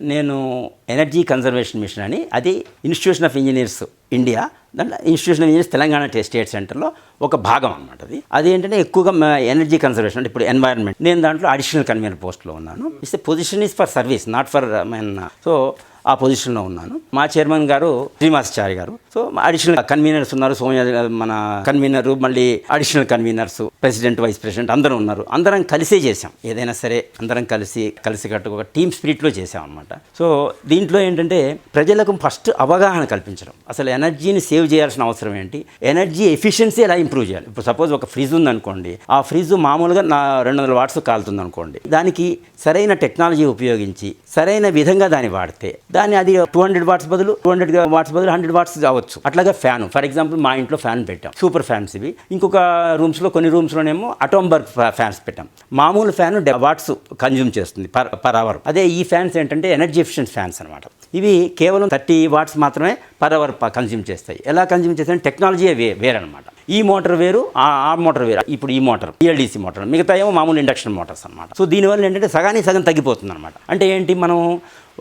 నేను energy conservation mission అని అది ఇన్స్టిట్యూషన్ ఆఫ్ ఇంజనీర్స్ ఇండియా దాంట్లో institution of engineers Telangana state సెంటర్లో ఒక భాగం అనమాట అది. అది ఏంటంటే ఎక్కువగా ఎనర్జీ కన్జర్వేషన్ అంటే ఇప్పుడు ఎన్వైరన్మెంట్. నేను దాంట్లో అడిషనల్ కన్వీనర్ పోస్ట్లో ఉన్నాను. ఇస్తే position is for service not for men so ఆ పొజిషన్లో ఉన్నాను. మా చైర్మన్ గారు శ్రీనివాసాచారి గారు. సో అడిషనల్ కన్వీనర్స్ ఉన్నారు. సోమయాజ మన కన్వీనర్ మళ్ళీ additional conveners president vice president అందరూ ఉన్నారు. అందరం కలిసే చేసాం ఏదైనా సరే అందరం కలిసి కలిసి కట్టుకు ఒక టీమ్ స్పిరిట్లో చేసాం అనమాట సో దీంట్లో ఏంటంటే ప్రజలకు ఫస్ట్ అవగాహన కల్పించడం. అసలు ఎనర్జీని సేవ్ చేయాల్సిన అవసరం ఏంటి? ఎనర్జీ ఎఫిషియన్సీ ఎలా ఇంప్రూవ్ చేయాలి? ఇప్పుడు సపోజ్ ఒక ఫ్రిడ్జ్ ఉందనుకోండి. ఆ ఫ్రిడ్జ్ మామూలుగా నా రెండు వందల వాట్స్ కాలుతుంది అనుకోండి దానికి సరైన టెక్నాలజీ ఉపయోగించి సరైన విధంగా దాన్ని వాడితే దాన్ని అది టూ హండ్రెడ్ వాట్స్ బదులు టూ హండ్రెడ్ వాట్స్ బదులు హండ్రెడ్ వాట్స్ కావచ్చు. అట్లాగే ఫ్యాన్ ఫర్ ఎగ్జాంపుల్ మా ఇంట్లో ఫ్యాన్ పెట్టాం. సూపర్ ఫ్యాన్స్ ఇవి. ఇంకొక రూమ్స్లో కొన్ని రూమ్స్లోనేమో అటోంబర్గ్ ఫ్యాన్స్ పెట్టాం. మామూలు ఫ్యాన్ వాట్స్ కన్జ్యూమ్ చేస్తుంది పర్ పర్ అవర్ అదే ఈ ఫ్యాన్స్ ఏంటంటే ఎనర్జీ ఎఫిషియెంట్ ఫ్యాన్స్ అనమాట ఇవి కేవలం థర్టీ వాట్స్ మాత్రమే పర్ అవర్ కన్జ్యూమ్ చేస్తాయి. ఎలా కన్జ్యూమ్ చేస్తాయి? టెక్నాలజీ వే వేరనమాట ఈ మోటార్ వేరు ఆ ఆ మోటార్ వేరు. ఇప్పుడు ఈ మోటార్ ఈఎల్డీసీ మోటార్. మిగతా ఏమో మామూలు ఇండక్షన్ మోటార్స్ అనమాట సో దీనివల్ల ఏంటంటే సగానికి సగం తగ్గిపోతుంది అనమాట అంటే ఏంటి మనం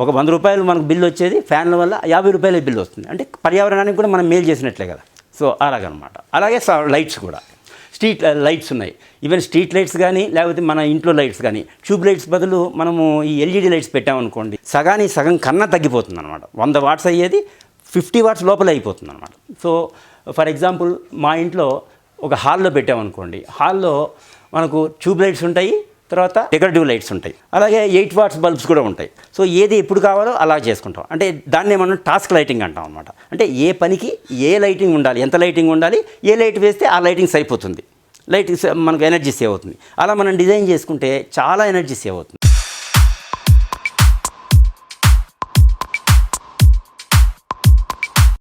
ఒక వంద రూపాయలు మనకు బిల్లు వచ్చేది ఫ్యాన్ల వల్ల యాభై రూపాయల బిల్లు వస్తుంది. అంటే పర్యావరణానికి కూడా మనం మేలు చేసినట్లే కదా. సో అలాగనమాట. అలాగే లైట్స్ కూడా. స్ట్రీట్ లైట్స్ ఉన్నాయి. ఈవెన్ స్ట్రీట్ లైట్స్ కానీ లేకపోతే మన ఇంట్లో లైట్స్ కానీ ట్యూబ్ లైట్స్ బదులు మనము ఈ ఎల్ఈడి లైట్స్ పెట్టామనుకోండి సగానికి సగం కన్నా తగ్గిపోతుంది అనమాట వంద వాట్స్ అయ్యేది ఫిఫ్టీ వాట్స్ లోపల అయిపోతుంది అనమాట సో ఫర్ ఎగ్జాంపుల్ మా ఇంట్లో ఒక హాల్లో పెట్టామనుకోండి హాల్లో మనకు ట్యూబ్ లైట్స్ ఉంటాయి తర్వాత డెకరేటివ్ లైట్స్ ఉంటాయి అలాగే ఎయిట్ వాట్స్ బల్బ్స్ కూడా ఉంటాయి. సో ఏది ఎప్పుడు కావాలో అలా చేసుకుంటాం. అంటే దాన్ని మనం టాస్క్ లైటింగ్ అంటాం అనమాట అంటే ఏ పనికి ఏ లైటింగ్ ఉండాలి ఎంత లైటింగ్ ఉండాలి ఏ లైట్ వేస్తే ఆ లైటింగ్ సరిపోతుంది. లైట్ మనకు ఎనర్జీ సేవ్ అవుతుంది. అలా మనం డిజైన్ చేసుకుంటే చాలా ఎనర్జీ సేవ్ అవుతుంది.